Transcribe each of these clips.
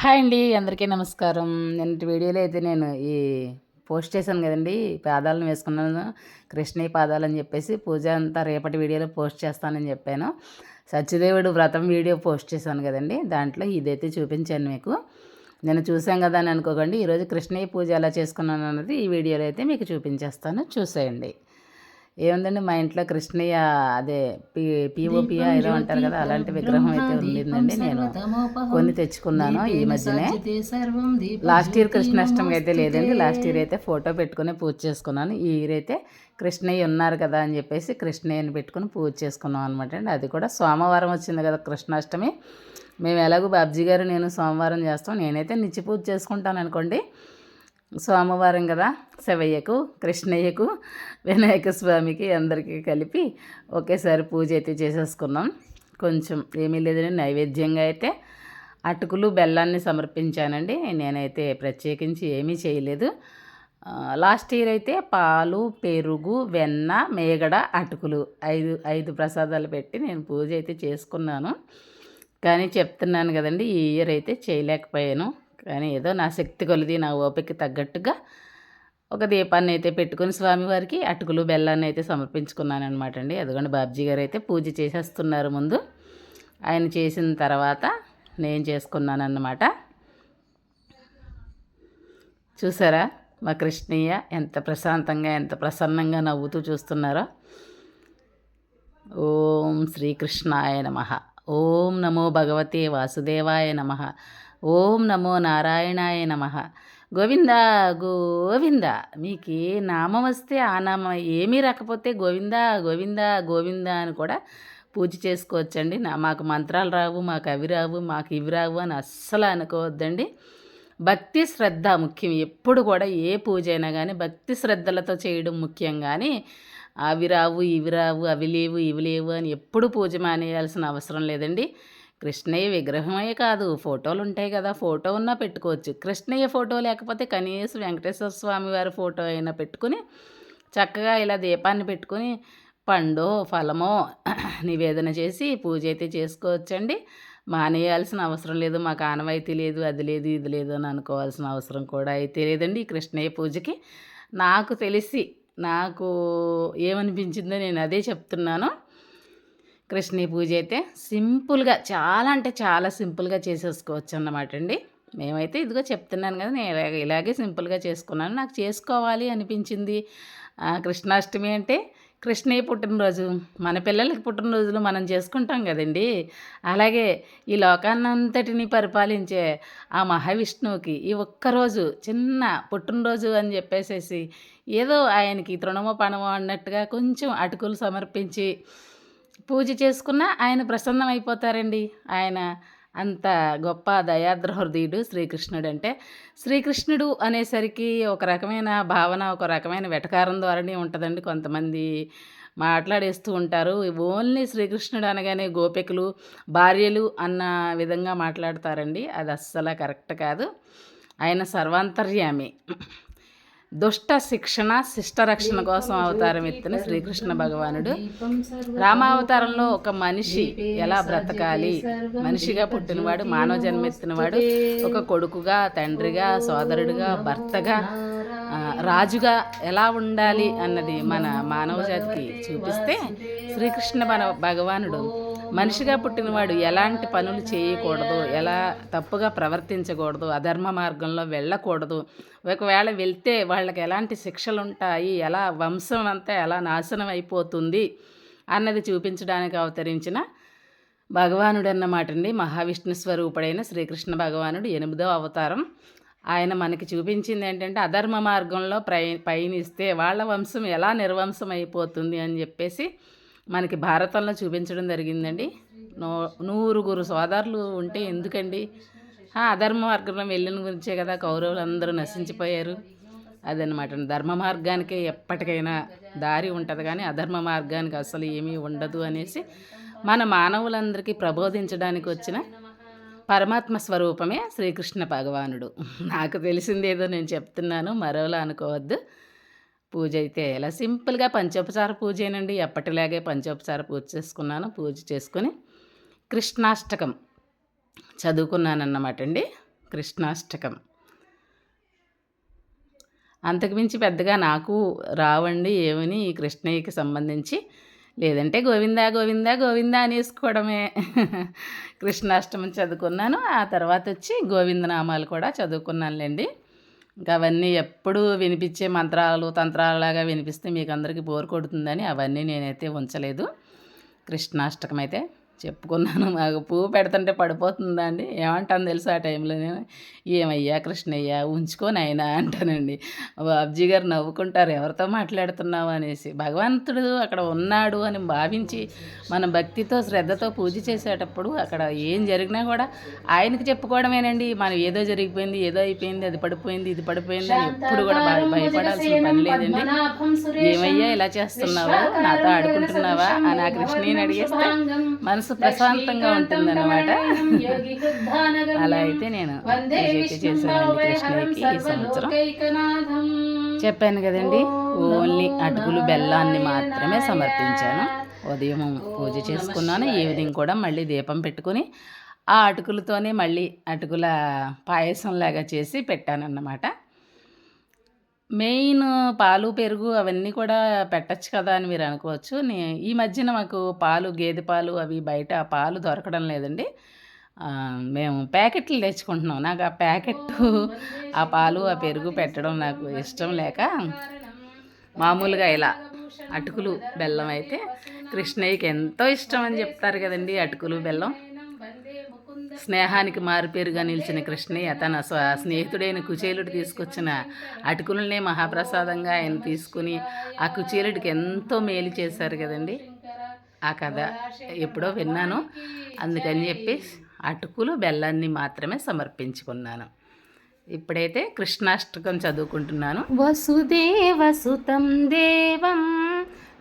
Hi అండి అందరికీ నమస్కారం. నిన్నటి వీడియోలో అయితే నేను ఈ పోస్ట్ చేశాను కదండి పాదాలను వేసుకున్నాను. కృష్ణయ్య పాదాలు అని చెప్పేసి పూజ అంతా రేపటి వీడియోలో పోస్ట్ చేస్తానని చెప్పాను. సత్యదేవుడు వ్రతం వీడియో పోస్ట్ చేశాను కదండి దాంట్లో ఇదైతే చూపించాను మీకు. నేను చూసాం కదా అని అనుకోకండి ఈరోజు కృష్ణయ్య పూజ ఎలా చేసుకున్నాను అన్నది ఈ వీడియోలో అయితే మీకు చూపించేస్తాను. చూసేయండి. ఏముందండి మా ఇంట్లో కృష్ణయ్య అదే పి పిఓపియా ఏదో అంటారు కదా అలాంటి విగ్రహం అయితే ఉండిందండి నేను కొన్ని తెచ్చుకున్నాను ఈ మధ్యనే. లాస్ట్ ఇయర్ కృష్ణాష్టమి అయితే లేదండి లాస్ట్ ఇయర్ అయితే ఫోటో పెట్టుకుని పూజ చేసుకున్నాను. ఈ ఇయర్ అయితే కృష్ణయ్య ఉన్నారు కదా అని చెప్పేసి కృష్ణయ్యని పెట్టుకుని పూజ చేసుకున్నాం అనమాట అండి. అది కూడా సోమవారం వచ్చింది కదా కృష్ణాష్టమి. మేము ఎలాగో బాబ్జీ గారు నేను సోమవారం చేస్తాం. నేనైతే నిత్య పూజ చేసుకుంటాను అనుకోండి. సోమవారం కదా శివయ్యకు కృష్ణయ్యకు వినాయక స్వామికి అందరికీ కలిపి ఒకేసారి పూజ అయితే చేసేసుకున్నాం. కొంచెం ఏమీ లేదని నైవేద్యంగా అయితే అటుకులు బెల్లాన్ని సమర్పించానండి. నేనైతే ప్రత్యేకించి ఏమీ చేయలేదు. లాస్ట్ ఇయర్ అయితే పాలు పెరుగు వెన్న మేగడ అటుకులు ఐదు ఐదు ప్రసాదాలు పెట్టి నేను పూజ అయితే చేసుకున్నాను. కానీ చెప్తున్నాను కదండి ఈ ఇయర్ అయితే చేయలేకపోయాను. కానీ ఏదో నా శక్తి కొలిది నా ఓపిక తగ్గట్టుగా ఒక దీపాన్ని అయితే పెట్టుకుని స్వామివారికి అటుకులు బెల్లాన్ని అయితే సమర్పించుకున్నాను అనమాట అండి. అదిగోండి బాబ్జీ గారు అయితే పూజ చేసేస్తున్నారు ముందు. ఆయన చేసిన తర్వాత నేను చేసుకున్నాను అన్నమాట చూసారా మా కృష్ణయ్య ఎంత ప్రశాంతంగా ఎంత ప్రసన్నంగా నవ్వుతూ చూస్తున్నారో. ఓం శ్రీకృష్ణాయ నమ. ఓం నమో భగవతే వాసుదేవాయ నమ. ఓం నమో నారాయణాయ నమ. గోవింద గోవింద మీకు ఏ నామం వస్తే ఆ నామం ఏమీ రాకపోతే గోవింద గోవింద గోవింద అని కూడా పూజ చేసుకోవచ్చండి. నా మాకు మంత్రాలు రావు మాకు అవి రావు మాకు ఇవి రావు అని అస్సలు అనుకోవద్దండి. భక్తి శ్రద్ధ ముఖ్యం. ఎప్పుడు కూడా ఏ పూజ అయినా కానీ భక్తి శ్రద్ధలతో చేయడం ముఖ్యం కానీ అవి రావు ఇవి రావు అవి లేవు ఇవి లేవు అని ఎప్పుడు పూజ మానేయాల్సిన అవసరం లేదండి. కృష్ణయ్య విగ్రహమే కాదు. ఫోటోలు ఉంటాయి కదా ఫోటో ఉన్నా పెట్టుకోవచ్చు. కృష్ణయ్య ఫోటో లేకపోతే కనీసం వెంకటేశ్వర స్వామి వారి ఫోటో అయినా పెట్టుకుని చక్కగా ఇలా దీపాన్ని పెట్టుకుని పండో ఫలమో నివేదన చేసి పూజ అయితే చేసుకోవచ్చండి. మానేయాల్సిన అవసరం లేదు మాకు ఆనవాయితీ లేదు అది లేదు ఇది లేదు అని అనుకోవాల్సిన అవసరం కూడా అయితే లేదండి ఈ కృష్ణయ్య పూజకి. నాకు తెలిసి నాకు ఏమనిపించిందో నేను అదే చెప్తున్నాను. కృష్ణ పూజ అయితే సింపుల్గా చాలా అంటే చాలా సింపుల్గా చేసేసుకోవచ్చు అన్నమాట అండి. మేమైతే ఇదిగో చెప్తున్నాను కదా నేను ఇలాగే ఇలాగే సింపుల్గా చేసుకున్నాను. నాకు చేసుకోవాలి అనిపించింది. కృష్ణాష్టమి అంటే కృష్ణయ్య పుట్టినరోజు. మన పిల్లలకి పుట్టినరోజులు మనం చేసుకుంటాం కదండి. అలాగే ఈ లోకాన్నంతటిని పరిపాలించే ఆ మహావిష్ణువుకి ఈ ఒక్కరోజు చిన్న పుట్టినరోజు అని చెప్పేసేసి ఏదో ఆయనకి తృణమో పణమో అన్నట్టుగా కొంచెం అటుకులు సమర్పించి పూజ చేసుకున్న ఆయన ప్రసన్నం అయిపోతారండి ఆయన అంత గొప్ప దయాద్ర హృదయుడు శ్రీకృష్ణుడు అంటే శ్రీకృష్ణుడు అనేసరికి ఒక రకమైన భావన ఒక రకమైన వెటకారం ద్వారానే ఉంటుందండి. కొంతమంది మాట్లాడేస్తూ ఉంటారు. ఓన్లీ శ్రీకృష్ణుడు అనగానే గోపికలు భార్యలు అన్న విధంగా మాట్లాడతారండి. అది అస్సలు కరెక్ట్ కాదు. ఆయన సర్వాంతర్యామి. దుష్ట శిక్షణ శిష్టరక్షణ కోసం అవతారం ఎత్తిన శ్రీకృష్ణ భగవానుడు. రామావతారంలో ఒక మనిషి ఎలా బ్రతకాలి? మనిషిగా పుట్టినవాడు మానవ జన్మెత్తినవాడు ఒక కొడుకుగా తండ్రిగా సోదరుడిగా భర్తగా రాజుగా ఎలా ఉండాలి అన్నది మన మానవ జాతికి చూపిస్తే శ్రీకృష్ణ భగవానుడు మనిషిగా పుట్టినవాడు ఎలాంటి పనులు చేయకూడదు ఎలా తప్పుగా ప్రవర్తించకూడదు అధర్మ మార్గంలో వెళ్ళకూడదు. ఒకవేళ వెళ్తే వాళ్ళకి ఎలాంటి శిక్షలు ఉంటాయి ఎలా వంశం అంతా ఎలా నాశనం అయిపోతుంది అన్నది చూపించడానికి అవతరించిన భగవానుడు అన్నమాట అండి మహావిష్ణు స్వరూపుడైన శ్రీకృష్ణ భగవానుడు ఎనిమిదో అవతారం. ఆయన మనకి చూపించింది ఏంటంటే అధర్మ మార్గంలో ప్రయ పయనిస్తే వాళ్ళ వంశం ఎలా నిర్వంశం అయిపోతుంది అని చెప్పేసి మనకి భారతంలో చూపించడం జరిగిందండి. నూ నూరుగురు సోదరులు ఉంటే ఎందుకండి? అధర్మ మార్గంలో వెళ్ళిన గురించే కదా కౌరవులు అందరూ నశించిపోయారు. అదనమాట ధర్మ మార్గానికి ఎప్పటికైనా దారి ఉంటుంది కానీ అధర్మ మార్గానికి అసలు ఏమీ ఉండదు అనేసి మన మానవులందరికీ ప్రబోధించడానికి వచ్చిన పరమాత్మ స్వరూపమే శ్రీకృష్ణ భగవానుడు. నాకు తెలిసిందేదో నేను చెప్తున్నాను మరోలా అనుకోవద్దు. పూజ అయితే ఇలా సింపుల్గా పంచోపచార పూజేనండి. ఎప్పటిలాగే పంచోపచార పూజ చేసుకున్నాను. పూజ చేసుకొని కృష్ణాష్టకం చదువుకున్నానన్నమాట అండి. కృష్ణాష్టకం. అంతకుమించి పెద్దగా నాకు రావండి ఏమని ఈ కృష్ణయ్యకి సంబంధించి. లేదంటే గోవిందా గోవిందా గోవిందా అనేసుకోవడమే. కృష్ణాష్టమి చదువుకున్నాను. ఆ తర్వాత వచ్చి గోవిందనామాలు కూడా చదువుకున్నానులేండి. ఇంకా అవన్నీ ఎప్పుడు వినిపించే మంత్రాలు తంత్రాలలాగా వినిపిస్తే మీకు అందరికీ బోర్ కొడుతుందని అవన్నీ నేనైతే ఉంచలేదు. కృష్ణాష్టకం అయితే చెప్పుకున్నాను. మాకు పువ్వు పెడుతుంటే పడిపోతుందా అండి? ఏమంటాను తెలుసు ఆ టైంలో నేను ఏమయ్యా కృష్ణయ్య ఉంచుకొని అయినా అంటానండి. బాబ్జీ గారు నవ్వుకుంటారు. ఎవరితో మాట్లాడుతున్నావు అనేసి. భగవంతుడు అక్కడ ఉన్నాడు అని భావించి మన భక్తితో శ్రద్ధతో పూజ చేసేటప్పుడు అక్కడ ఏం జరిగినా కూడా ఆయనకి చెప్పుకోవడమేనండి. మనం ఏదో జరిగిపోయింది ఏదో అయిపోయింది అది పడిపోయింది ఇది పడిపోయింది అని ఎప్పుడు కూడా భయపడాల్సిన పని లేదండి. ఏమయ్యా ఇలా చేస్తున్నావు? నాతో ఆడుకుంటున్నావా? అని ఆ కృష్ణయ్యని అడిగేస్తే మనసు మనసు ప్రశాంతంగా ఉంటుంది అనమాట అలా అయితే నేను చేశానండి ఈ సంవత్సరం చెప్పాను కదండి ఓన్లీ అటుకులు బెల్లాన్ని మాత్రమే సమర్పించాను. ఉదయం పూజ చేసుకున్నాను ఈవినింగ్ కూడా మళ్ళీ దీపం పెట్టుకుని ఆ అటుకులతోనే మళ్ళీ అటుకుల పాయసం లాగా చేసి పెట్టానన్నమాట. మెయిన్ పాలు పెరుగు అవన్నీ కూడా పెట్టచ్చు కదా అని మీరు అనుకోవచ్చు. నే ఈ మధ్యన మాకు పాలు గేదె పాలు అవి బయట పాలు దొరకడం లేదండి. మేము ప్యాకెట్లు తెచ్చుకుంటున్నాం. నాకు ఆ ప్యాకెట్ ఆ పాలు ఆ పెరుగు పెట్టడం నాకు ఇష్టం లేక మామూలుగా ఇలా అటుకులు బెల్లం అయితే కృష్ణయ్యకి ఎంతో ఇష్టం అని చెప్తారు కదండి అటుకులు బెల్లం. స్నేహానికి మారుపేరుగా నిలిచిన కృష్ణయ్య తన స్నేహితుడైన కుచేలుడు తీసుకొచ్చిన అటుకులనే మహాప్రసాదంగా ఆయన తీసుకుని ఆ కుచేలుడికి ఎంతో మేలు చేశారు కదండి. ఆ కథ ఎప్పుడో విన్నాను. అందుకని చెప్పి అటుకులు బెల్లాన్ని మాత్రమే సమర్పించుకున్నాను. ఇప్పుడైతే కృష్ణాష్టకం చదువుకుంటున్నాను. వసుదేవసుతం దేవం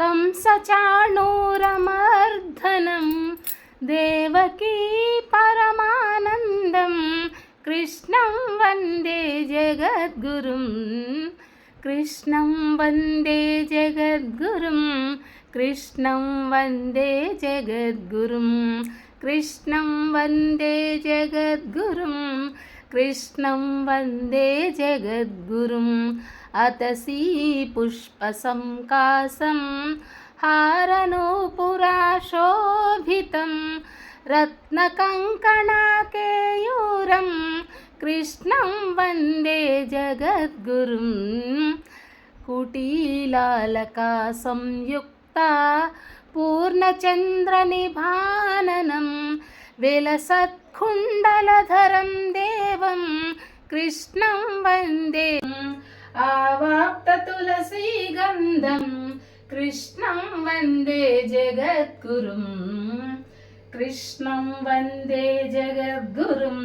కంసచాణూరమర్ధనం దేవకీ పరమానందం. కృష్ణం వందే జగద్గురుం. కృష్ణం వందే జగద్గురుం. కృష్ణం వందే జగద్గురుం. కృష్ణం వందే జగద్గురుం. కృష్ణం వందే జగద్గురుం. అతసీ हारनो पुराशोभितं रत्नकङ्कणाकेयूरं कृष्णं वन्दे जगद्गुरुं कुटीलालका संयुक्ता पूर्णचन्द्रनिभाननं विलसत्कुण्डलधरं देवं कृष्णं वन्दे आवाप्ततुलसीगन्धम् कृष्णं वन्दे जगद्गुरुं कृष्णं वन्दे जगद्गुरुं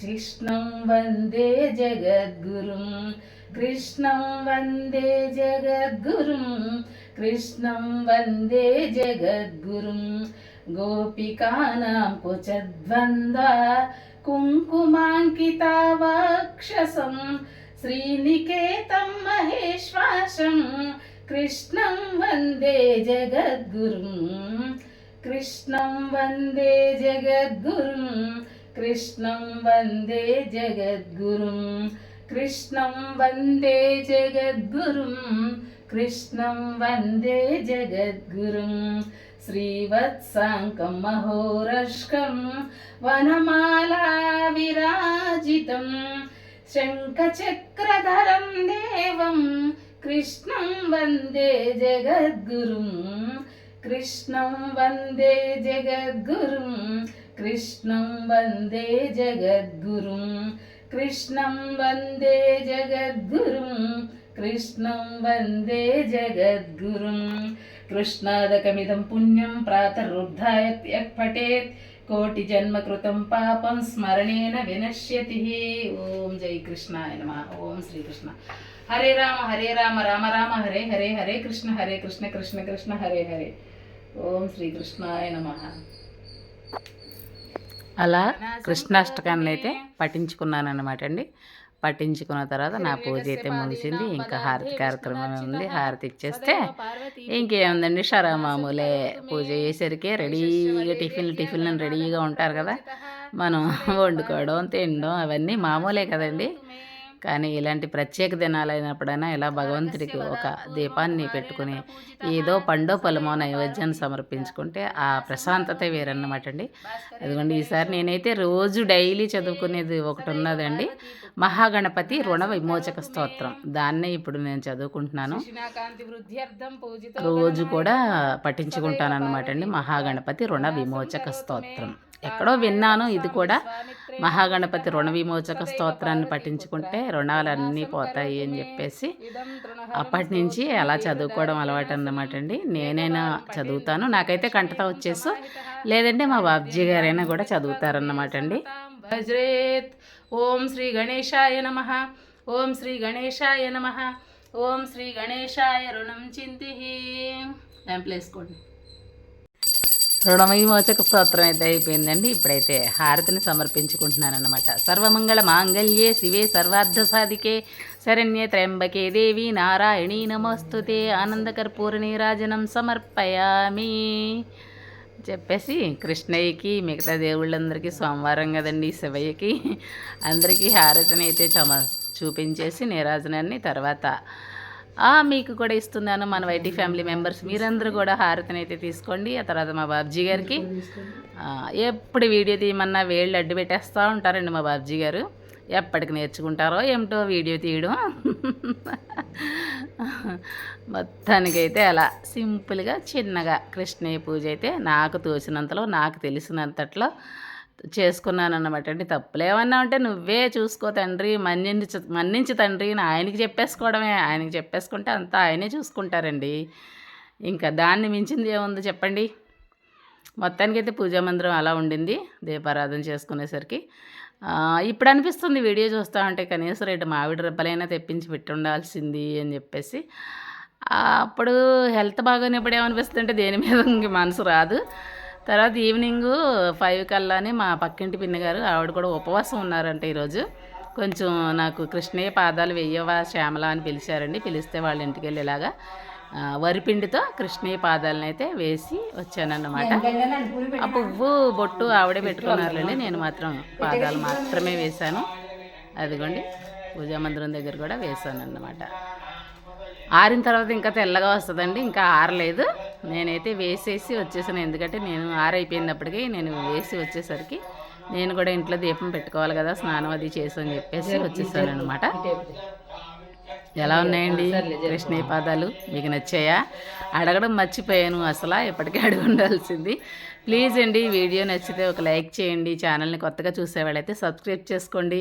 कृष्णं वन्दे जगद्गुरुं कृष्णं वन्दे जगद्गुरुं कृष्णं वन्दे जगद्गुरुं गोपिकानां कुचद्वन्द्वा कुङ्कुमाङ्किता वक्षसं श्रीनिकेतं महेश्वासम् कृष्णं वन्दे जगद्गुरुं कृष्णं वन्दे जगद्गुरुं कृष्णं वन्दे जगद्गुरुं कृष्णं वन्दे जगद्गुरुं कृष्णं वन्दे जगद्गुरुं श्रीवत्साङ्कं महोरष्कं वनमाला विराजितं शङ्खचक्रधरं देवम् कृष्णं वन्दे जगद्गुरुं कृष्णं वन्दे जगद्गुरुं कृष्णं वन्दे जगद्गुरुं कृष्णं वन्दे जगद्गुरुं कृष्णं वन्दे जगद्गुरुं कृष्णादकमिदं पुण्यं प्रातरुद्धायत् यः पठेत् कोटिजन्मकृतं पापं स्मरणेन विनश्यतिः ॐ जय कृष्णाय नमः ॐ श्रीकृष्ण హరే రామ హరే రామ రామ రామ హరే హరే హరే కృష్ణ హరే కృష్ణ కృష్ణ కృష్ణ హరే హరే. ఓం శ్రీకృష్ణాయ నమ. అలా కృష్ణాష్టకాన్ని అయితే పఠించుకున్నాను అనమాట అండి. పట్టించుకున్న తర్వాత నా పూజ అయితే ముగిసింది. ఇంకా హారతి కార్యక్రమం ఉంది. హారతి. ఇచ్చేస్తే ఇంకేముందండి? షరా మామూలే పూజ చేసరికి రెడీగా టిఫిన్లు టిఫిన్లు రెడీగా ఉంటారు కదా. మనం వండుకోవడం తినడం అవన్నీ మామూలే కదండి. కానీ ఇలాంటి ప్రత్యేక దినాలైనప్పుడైనా ఇలా భగవంతుడికి ఒక దీపాన్ని పెట్టుకుని ఏదో పండో పొలమో నైవేద్యాన్ని సమర్పించుకుంటే ఆ ప్రశాంతత వేరన్నమాట అండి. అదిగోండి ఈసారి నేనైతే రోజు డైలీ చదువుకునేది ఒకటి ఉన్నదండి. మహాగణపతి రుణ విమోచక స్తోత్రం. దాన్నే ఇప్పుడు నేను చదువుకుంటున్నాను. రోజు కూడా పఠించుకుంటాను అనమాట అండి. మహాగణపతి రుణ విమోచక స్తోత్రం. ఎక్కడో విన్నాను ఇది కూడా మహాగణపతి రుణ విమోచక స్తోత్రాన్ని పఠించుకుంటే రుణాలన్నీ పోతాయి అని చెప్పేసి అప్పటి నుంచి అలా చదువుకోవడం అలవాటు అన్నమాట అండి. నేనైనా చదువుతాను. నాకైతే కంటత వచ్చేసి లేదంటే మా బాబ్జీ గారైనా కూడా చదువుతారన్నమాట అండి. వజ్రేత్ ఓం శ్రీ గణేశాయ నమ. ఓం శ్రీ గణేశాయ నమ. ఓం శ్రీ గణేశాయ రుణం చింతి వేసుకోండి. రుణవిమోచక స్తోత్రం అయితే అయిపోయిందండి ఇప్పుడైతే హారతిని సమర్పించుకుంటున్నానమాట సర్వమంగళ మాంగళ్యే శివే సర్వార్థ సాధికే శరణ్యే త్రయంబకే దేవి నారాయణీ నమోస్తుతే. ఆనందకర్పూరిణి రాజనం సమర్పయామి. చెప్పేసి కృష్ణయ్యకి మిగతా దేవుళ్ళందరికీ సోమవారం కదండి శివయ్యకి. అందరికీ హారతిని అయితే చమ చూపించేసి నీరాజనాన్ని తర్వాత మీకు కూడా ఇస్తున్నాను మన వైటీ ఫ్యామిలీ మెంబర్స్. మీరందరూ కూడా హారతిని అయితే తీసుకోండి. ఆ తర్వాత మా బాబ్జీ గారికి. ఎప్పుడు వీడియో తీయమన్నా వేళ్ళు అడ్డు పెట్టేస్తూ ఉంటారండి మా బాబ్జీ గారు. ఎప్పటికి నేర్చుకుంటారో ఏమిటో వీడియో తీయడం. మొత్తానికైతే అలా సింపుల్గా చిన్నగా కృష్ణయ్య పూజ అయితే నాకు తోచినంతలో నాకు తెలిసినంతట్లో చేసుకున్నాను అన్నమాట అండి తప్పులేమన్నా ఉంటే నువ్వే చూసుకో తండ్రి. మన్నించి మన్నించి తండ్రి ఆయనకి చెప్పేసుకోవడమే. ఆయనకి చెప్పేసుకుంటే అంతా ఆయనే చూసుకుంటారండి. ఇంకా దాన్ని మించింది ఏముంది చెప్పండి? మొత్తానికి అయితే పూజా మందిరం అలా ఉండింది. దీపారాధన చేసుకునేసరికి. ఇప్పుడు అనిపిస్తుంది వీడియో చూస్తూ ఉంటే కనీసం రేటు మామిడి రెబ్బలైనా తెప్పించి పెట్టి ఉండాల్సింది అని చెప్పేసి. అప్పుడు హెల్త్ బాగోనప్పుడు ఏమనిపిస్తుంటే దేని మీద ఇంక మనసు రాదు. తర్వాత ఈవినింగ్ ఫైవ్ కల్లానే మా పక్కింటి పిన్ని గారు ఆవిడ కూడా ఉపవాసం ఉన్నారంట ఈరోజు. కొంచెం నాకు కృష్ణయ్య పాదాలు వెయ్యవా శ్యామల అని పిలిచారండి. పిలిస్తే వాళ్ళ ఇంటికి వెళ్ళి ఇలాగా వరిపిండితో కృష్ణయ్య పాదాలను అయితే వేసి వచ్చానన్నమాట. ఆ పువ్వు బొట్టు ఆవిడే పెట్టుకున్నారులేండి నేను మాత్రం పాదాలు మాత్రమే వేశాను. అదిగోండి పూజా మందిరం దగ్గర కూడా వేశాను అన్నమాట ఆరిన తర్వాత ఇంకా తెల్లగా వస్తుందండి ఇంకా ఆరలేదు. నేనైతే వేసేసి వచ్చేసాను. ఎందుకంటే నేను ఆరైపోయినప్పటికీ నేను వేసి వచ్చేసరికి నేను కూడా ఇంట్లో దీపం పెట్టుకోవాలి కదా స్నానం అది చేసి అని చెప్పేసి వచ్చేసాను అనమాట ఎలా ఉన్నాయండి? కృష్ణయ్య పాదాలు మీకు నచ్చాయా? అడగడం మర్చిపోయాను అసలు ఎప్పటికీ అడిగి ఉండాల్సింది. ప్లీజ్ అండి వీడియో నచ్చితే ఒక లైక్ చేయండి. ఛానల్ని కొత్తగా చూసేవాళ్ళైతే సబ్స్క్రైబ్ చేసుకోండి.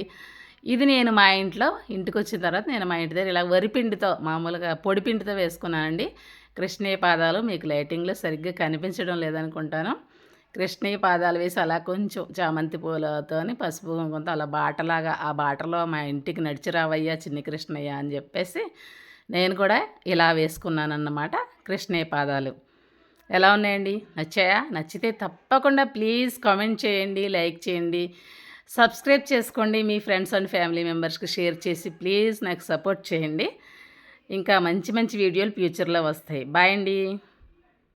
ఇది నేను మా ఇంట్లో ఇంటికి వచ్చిన తర్వాత నేను మా ఇంటి దగ్గర ఇలా వరిపిండితో మామూలుగా పొడిపిండితో వేసుకున్నానండి. కృష్ణయ్య పాదాలు మీకు లైటింగ్లో సరిగ్గా కనిపించడం లేదనుకుంటాను. కృష్ణయ్య పాదాలు వేసి అలా కొంచెం చామంతి పూలతో పసుపు కొంత అలా బాటలాగా ఆ బాటలో మా ఇంటికి నడిచి రావయ్యా చిన్ని కృష్ణయ్య అని చెప్పేసి నేను కూడా ఇలా వేసుకున్నాను అన్నమాట కృష్ణయ్య పాదాలు. ఎలా ఉన్నాయండి? నచ్చాయా? నచ్చితే తప్పకుండా ప్లీజ్ కామెంట్ చేయండి లైక్ చేయండి సబ్స్క్రైబ్ చేసుకోండి మీ ఫ్రెండ్స్ అండ్ ఫ్యామిలీ మెంబర్స్కి షేర్ చేసి ప్లీజ్ నాకు సపోర్ట్ చేయండి. ఇంకా మంచి మంచి వీడియోలు ఫ్యూచర్లో వస్తాయి. బాయ్ అండి.